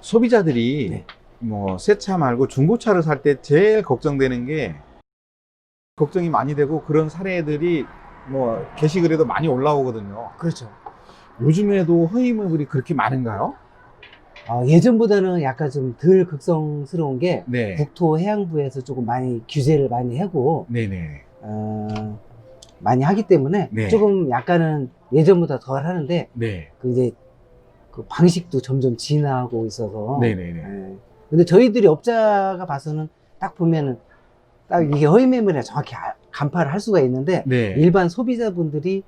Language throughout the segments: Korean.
소비자들이 네. 뭐 새 차 말고 중고차를 살 때 제일 걱정되는 게 걱정이 많이 되고 그런 사례들이 뭐 게시글에도 많이 올라오거든요. 그렇죠. 요즘에도 허위 매물이 그렇게 많은가요? 어, 예전보다는 약간 좀 덜 극성스러운 게 네. 국토해양부에서 조금 많이 규제를 많이 하고 네네. 어, 많이 하기 때문에 네. 조금 약간은 예전보다 덜 하는데 네. 그 이제 그 방식도 점점 진화하고 있어서 네네네. 예. 근데 저희들이 업자가 봐서는 딱 보면은 딱 이게 허위 매물이라 정확히 아- 간파를 할 수가 있는데 네. 일반 소비자분들이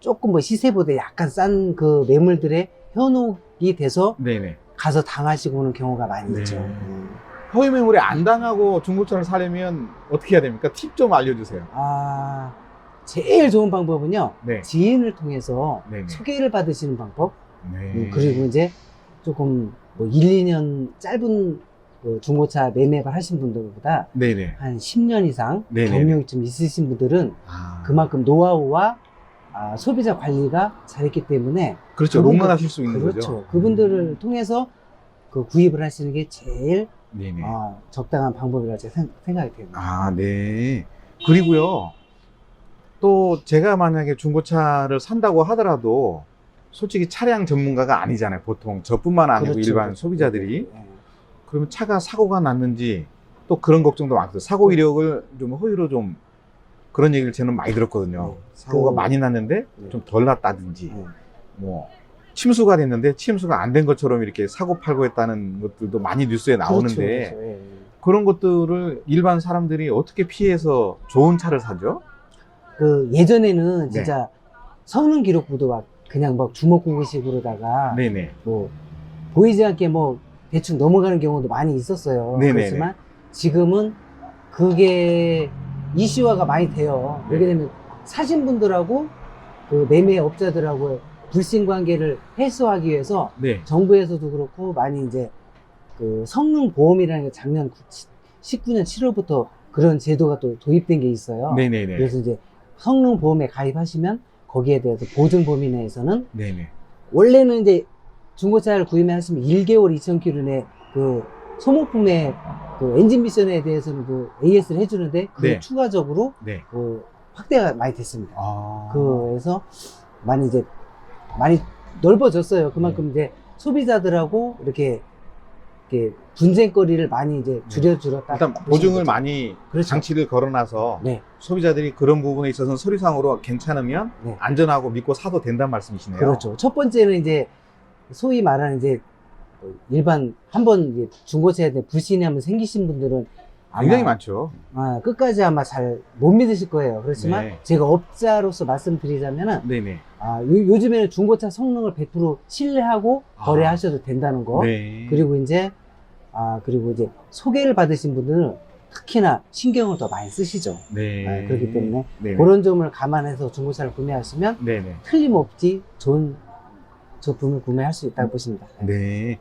조금 뭐 시세보다 약간 싼 그 매물들에 현혹이 돼서 네네. 가서 당하시고 오는 경우가 많이 네. 있죠. 음. 허위 매물에 안 당하고 중고차를 사려면 어떻게 해야 됩니까? 팁 좀 알려주세요. 아, 제일 좋은 방법은요. 네. 지인을 통해서 네네. 소개를 받으시는 방법. 네. 음, 그리고 이제 조금 뭐 1, 2년 짧은 그 중고차 매매를 하신 분들보다 네네. 한 10년 이상 네네. 경력이 좀 있으신 분들은 아. 그만큼 노하우와 아, 소비자 관리가 잘했기 때문에 그렇죠. 그분들- 롱런하실 수 있는 그렇죠. 거죠. 그분들을 통해서 그 구입을 하시는 게 제일 네네. 아, 적당한 방법이라고 제가 생- 생각이 됩니다. 아, 네. 그리고요, 또 제가 만약에 중고차를 산다고 하더라도 솔직히 차량 전문가가 아니잖아요. 보통 저뿐만 아니고 그렇죠, 일반 그렇죠. 소비자들이. 예. 그러면 차가 사고가 났는지 또 그런 걱정도 많거든요. 사고 이력을 좀 허위로 좀 그런 얘기를 저는 많이 들었거든요. 네. 사고가 그- 많이 났는데 네. 좀덜 났다든지 예. 뭐 침수가 됐는데 침수가 안 된 것처럼 이렇게 사고 팔고 했다는 것들도 많이 뉴스에 나오는데 그렇죠, 그렇죠. 예, 예. 그런 것들을 일반 사람들이 어떻게 피해서 좋은 차를 사죠? 그 예전에는 네. 진짜 성능 기록부도 막 그냥 막 주먹구구식으로다가 네네. 뭐 보이지 않게 뭐 대충 넘어가는 경우도 많이 있었어요. 네네네. 그렇지만 지금은 그게 이슈화가 많이 돼요. 네. 왜냐면 사신 분들하고 그 매매 업자들하고 불신 관계를 해소하기 위해서 네. 정부에서도 그렇고 많이 이제 그 성능 보험이라는 게 작년 19년 7월부터 그런 제도가 또 도입된 게 있어요. 네네네. 그래서 이제 성능 보험에 가입하시면 거기에 대해서 보증 범위 내에서는 네네. 원래는 이제 중고차를 구입하시면 1개월 2,000km 내그 소모품의 그 엔진 미션에 대해서는 그 AS를 해주는데 그 네. 추가적으로 네. 그 확대가 많이 됐습니다. 아. 그래서 많이 이제 많이 넓어졌어요. 그만큼 이제 소비자들하고 이렇게 이렇게 분쟁거리를 많이 이제 줄여줄었다. 일단 보증을 되죠. 많이 그렇죠. 장치를 걸어놔서 네, 소비자들이 그런 부분에 있어서는 서류상으로 괜찮으면 네. 안전하고 믿고 사도 된다는 말씀이시네요. 그렇죠. 첫 번째는 이제 소위 말하는 이제 일반 한번 중고차에 대해 불신이 한번 생기신 분들은 굉장히 많죠. 아, 끝까지 아마 잘 못 믿으실 거예요. 그렇지만 네. 제가 업자로서 말씀드리자면은 네네. 아, 요, 즘에는 중고차 성능을 100% 신뢰하고 아. 거래하셔도 된다는 거. 네. 그리고 이제 아 그리고 이제 소개를 받으신 분들은 특히나 신경을 더 많이 쓰시죠. 네. 아, 그렇기 때문에 네네. 그런 점을 감안해서 중고차를 구매하시면 네네. 틀림없이 좋은 제품을 구매할 수 있다고 보십니다. 네.